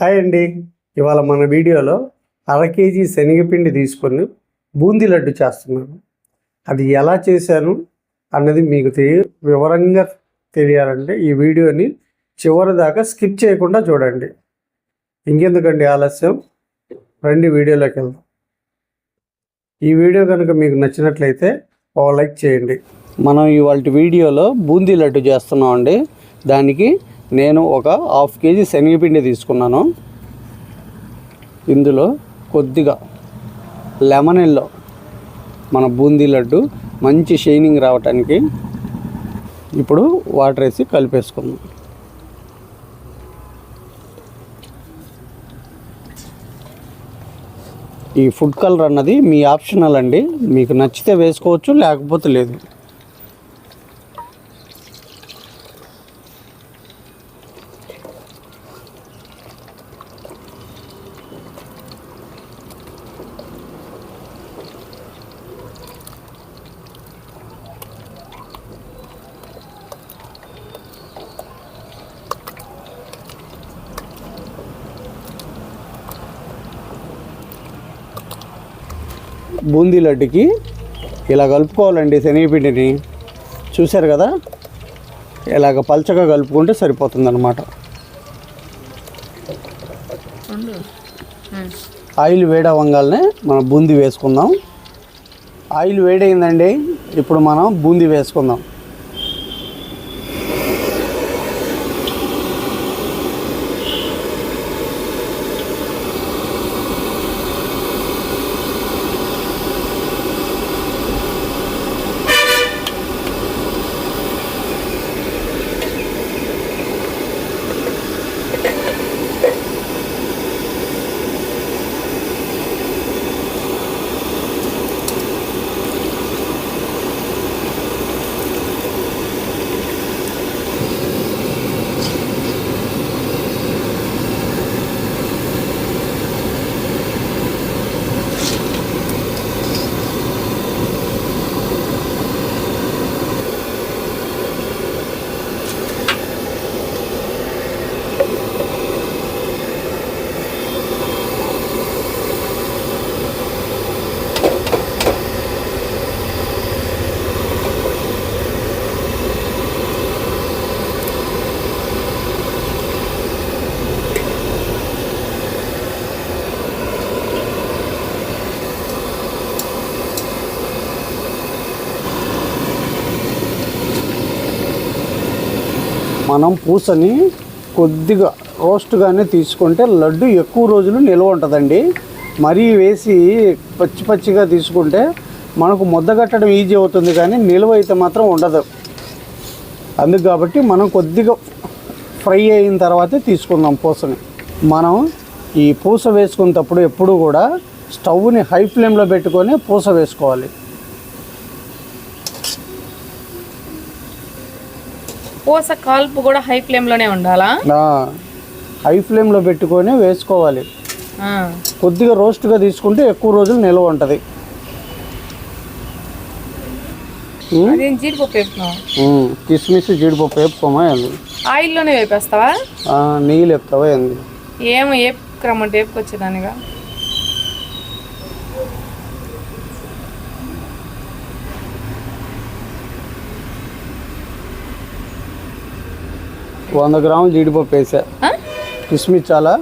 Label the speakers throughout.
Speaker 1: Hi అండి. ఇవాళ మన వీడియోలో అర కేజీ శనగపిండి తీసుకొని బూందీ లడ్డు చేస్తున్నాను. అది ఎలా చేశాను అన్నది మీకు తెలియ వివరంగా తెలియాలంటే ఈ వీడియోని చివరి దాకా స్కిప్ చేయకుండా చూడండి. ఇంకెందుకండి ఆలస్యం? రండి వీడియోలోకి వెళ్దాం. ఈ వీడియో కనుక మీకు నచ్చినట్లయితే ఒక లైక్ చేయండి. మనం ఇవాళ వీడియోలో బూందీ లడ్డు చేస్తున్నామండి. దానికి నేను ఒక హాఫ్ కేజీ శనగపిండి తీసుకున్నాను. ఇందులో కొద్దిగా లెమన్ ఎల్లో మన బూందీ లడ్డు మంచి షైనింగ్ రావటానికి ఇప్పుడు వాటర్ వేసి కలిపేసుకుందాం. ఈ ఫుడ్ కలర్ అన్నది మీ ఆప్షనల్ అండి. మీకు నచ్చితే వేసుకోవచ్చు లేకపోతే లేదు. బూందీ లడ్డుకి ఇలా కలుపుకోవాలండి శనగపిండిని. చూశారు కదా? ఇలాగ పల్చగా కలుపుకుంటే సరిపోతుంది అనమాట ఆయిల్ వేడవంగానే మనం బూందీ వేసుకుందాం. ఆయిల్ వేడైందండి. ఇప్పుడు మనం బూందీ వేసుకుందాం. మనం పూసని కొద్దిగా రోస్ట్గానే తీసుకుంటే లడ్డు ఎక్కువ రోజులు నిల్వ ఉంటుందండి. మరీ వేసి పచ్చి పచ్చిగా తీసుకుంటే మనకు ముద్ద కట్టడం ఈజీ అవుతుంది కానీ నిల్వ అయితే మాత్రం ఉండదు. అందుకు కాబట్టి మనం కొద్దిగా ఫ్రై అయిన తర్వాతే తీసుకుందాం పూసని. మనం ఈ పూస వేసుకునేటప్పుడు ఎప్పుడు కూడా స్టవ్ని హై ఫ్లేమ్లో పెట్టుకొని పూస వేసుకోవాలి.
Speaker 2: పూస కాల్పు కూడా హై ఫ్లేమ్లోనే ఉండాలా?
Speaker 1: హై ఫ్లేమ్లో పెట్టుకొని వేసుకోవాలి. కొద్దిగా రోస్ట్గా తీసుకుంటే ఎక్కువ రోజులు నిల్వ ఉంటుంది. కిస్మిస్ జీడిపప్పు వేపుకోమా
Speaker 2: ఆయిల్లోనే వేపేస్తావా?
Speaker 1: ఆ, నెయ్యి వేపుతావా ఏంది?
Speaker 2: ఏమో వేపుకురమ్మంటే వేపుకొచ్చేదానిగా
Speaker 1: వంద గ్రాములు జీడిపప్పు వేసా? కిస్మిస్ చాలా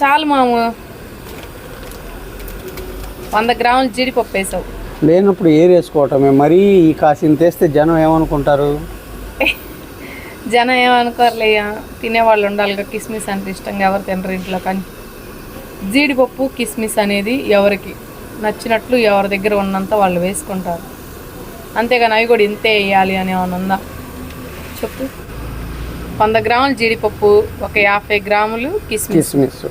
Speaker 2: చాలు మాము. వంద గ్రాములు జీడిపప్పు వేసావు.
Speaker 1: లేనప్పుడు ఏరు వేసుకోవటమే. మరీ ఈ కాసింత వేస్తే జనం ఏమనుకుంటారు?
Speaker 2: జనం ఏమనుకోరులేయా తినేవాళ్ళు ఉండాలిగా. కిస్మిస్ అంటే ఇష్టంగా ఎవరు తినరు ఇంట్లో. కానీ జీడిపప్పు కిస్మిస్ అనేది ఎవరికి నచ్చినట్లు ఎవరి దగ్గర ఉన్నంత వాళ్ళు వేసుకుంటారు. అంతేగాని అవి కూడా ఇంతే వేయాలి అని ఏమైనా ఉందా? చెప్పు. వంద గ్రాములు జీడిపప్పు ఒక యాభై గ్రాములు కిస్మిస్.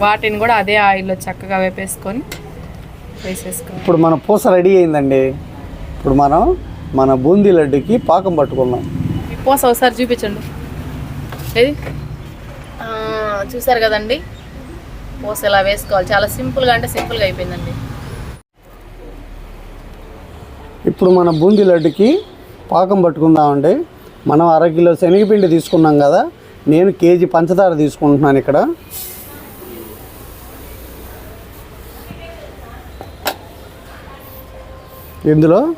Speaker 2: వాటిని కూడా అదే ఆయిల్లో చక్కగా వేపేసుకొని వేసేసుకోవాలి
Speaker 1: ఇప్పుడు మన పూస రెడీ అయిందండి. ఇప్పుడు మనం మన బూందీ లడ్డుకి పాకం పట్టుకుందాం.
Speaker 2: ఈ పూస ఒకసారి చూపించండి. ఏది? ఆ, చూసారు కదండి? పూస ఇలా వేసుకోవాలి? చాలా సింపుల్గా అంటే సింపుల్గా అయిపోయిందండి.
Speaker 1: ఇప్పుడు మన బూందీ లడ్డుకి పాకం పట్టుకుందామండి. మనం అర కిలో శనగపిండి తీసుకున్నాం కదా నేను కేజీ పంచదార తీసుకుంటున్నాను ఇక్కడ. ఇందులో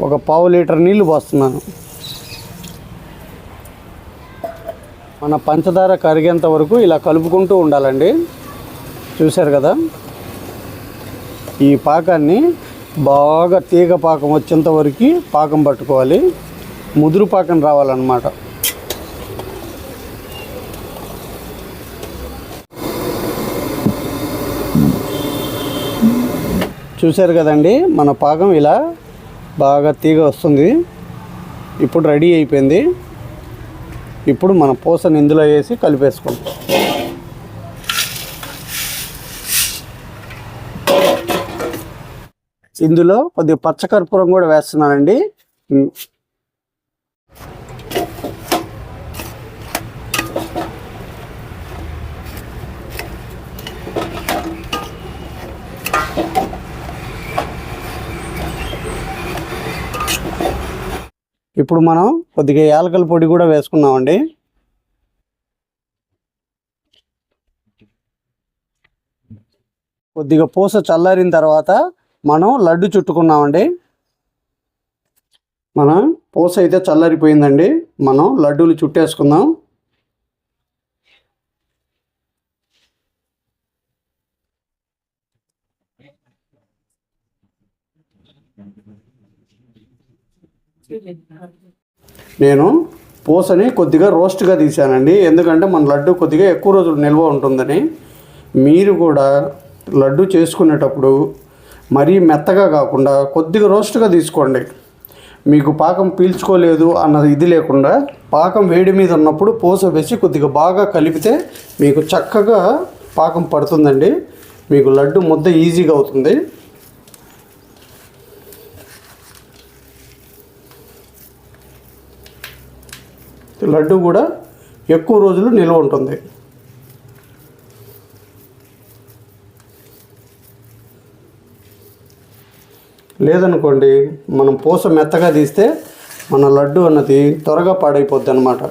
Speaker 1: ఒక పావు లీటర్ నీళ్ళు పోస్తున్నాను. మన పంచదార కరిగేంత వరకు ఇలా కలుపుకుంటూ ఉండాలండి. చూశారు కదా? ఈ పాకాన్ని బాగా తీగ పాకం వచ్చేంత వరకు పాకం పట్టుకోవాలి. ముదురు పాకం రావాలన్నమాట. చూశారు కదండి మన పాకం ఇలా బాగా తీగ వస్తుంది. ఇప్పుడు రెడీ అయిపోయింది. ఇప్పుడు మన పూసను ఇందులో వేసి కలిపేసుకుంటాం. ఇందులో కొద్దిగా పచ్చకర్పూరం కూడా వేస్తున్నానండి. ఇప్పుడు మనం కొద్దిగా యాలకల పొడి కూడా వేసుకున్నామండి. కొద్దిగా పూస చల్లారిన తర్వాత మనం లడ్డు చుట్టుకున్నామండి. మన పూస అయితే చల్లారిపోయిందండి. మనం లడ్డూలు చుట్టేసుకుందాం. నేను పూసని కొద్దిగా రోస్ట్గా తీశానండి. ఎందుకంటే మన లడ్డు కొద్దిగా ఎక్కువ రోజులు నిల్వ ఉంటుందని. మీరు కూడా లడ్డు చేసుకునేటప్పుడు మరీ మెత్తగా కాకుండా కొద్దిగా రోస్ట్గా తీసుకోండి. మీకు పాకం పీల్చుకోలేదు అన్న ఇది లేకుండా పాకం వేడి మీద ఉన్నప్పుడు పూస వేసి కొద్దిగా బాగా కలిపితే మీకు చక్కగా పాకం పడుతుందండి. మీకు లడ్డు ముద్ద ఈజీగా అవుతుంది. లడ్డు కూడా ఎక్కువ రోజులు నిల్వ ఉంటుంది. లేదనుకోండి మనం పూస మెత్తగా తీస్తే మన లడ్డు అన్నది త్వరగా పాడైపోద్ది అనమాట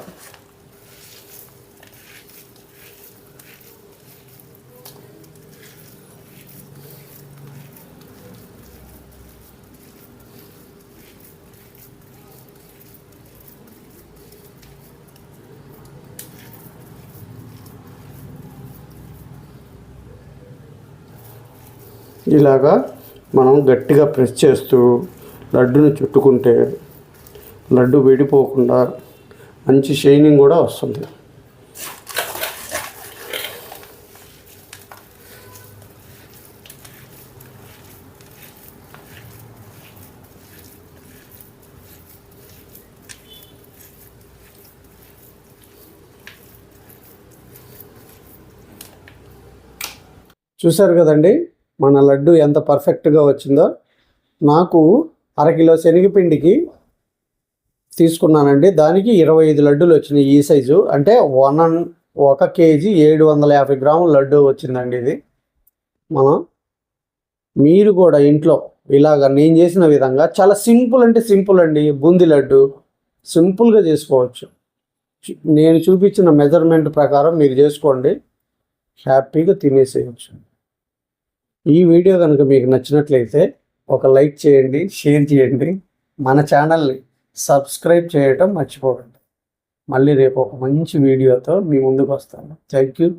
Speaker 1: ఇలాగా మనం గట్టిగా ప్రెస్ చేస్తూ లడ్డుని చుట్టుకుంటే లడ్డు విడిపోకుండా మంచి షైనింగ్ కూడా వస్తుంది. చూశారు కదండి? మన లడ్డు ఎంత పర్ఫెక్ట్గా వచ్చిందో నాకు అరకిలో శనగపిండికి తీసుకున్నానండి. దానికి ఇరవై ఐదు లడ్డూలు వచ్చినాయి ఈ సైజు. అంటే వన్ అన్ ఒక కేజీ ఏడు వందల యాభై గ్రాముల లడ్డు వచ్చిందండి ఇది. మనం మీరు కూడా ఇంట్లో ఇలాగ నేను చేసిన విధంగా చాలా సింపుల్ అంటే సింపుల్ అండి బూందీ లడ్డు. సింపుల్గా చేసుకోవచ్చు. నేను చూపించిన మెజర్మెంట్ ప్రకారం మీరు చేసుకోండి. హ్యాపీగా తినేసేయచ్చు. ఈ వీడియో కనుక మీకు నచ్చినట్లయితే ఒక లైక్ చేయండి షేర్ చేయండి. మన ఛానల్ని సబ్స్క్రైబ్ చేయటం మర్చిపోకండి. మళ్ళీ రేపు ఒక మంచి వీడియోతో మీ ముందుకు వస్తాను. Thank you.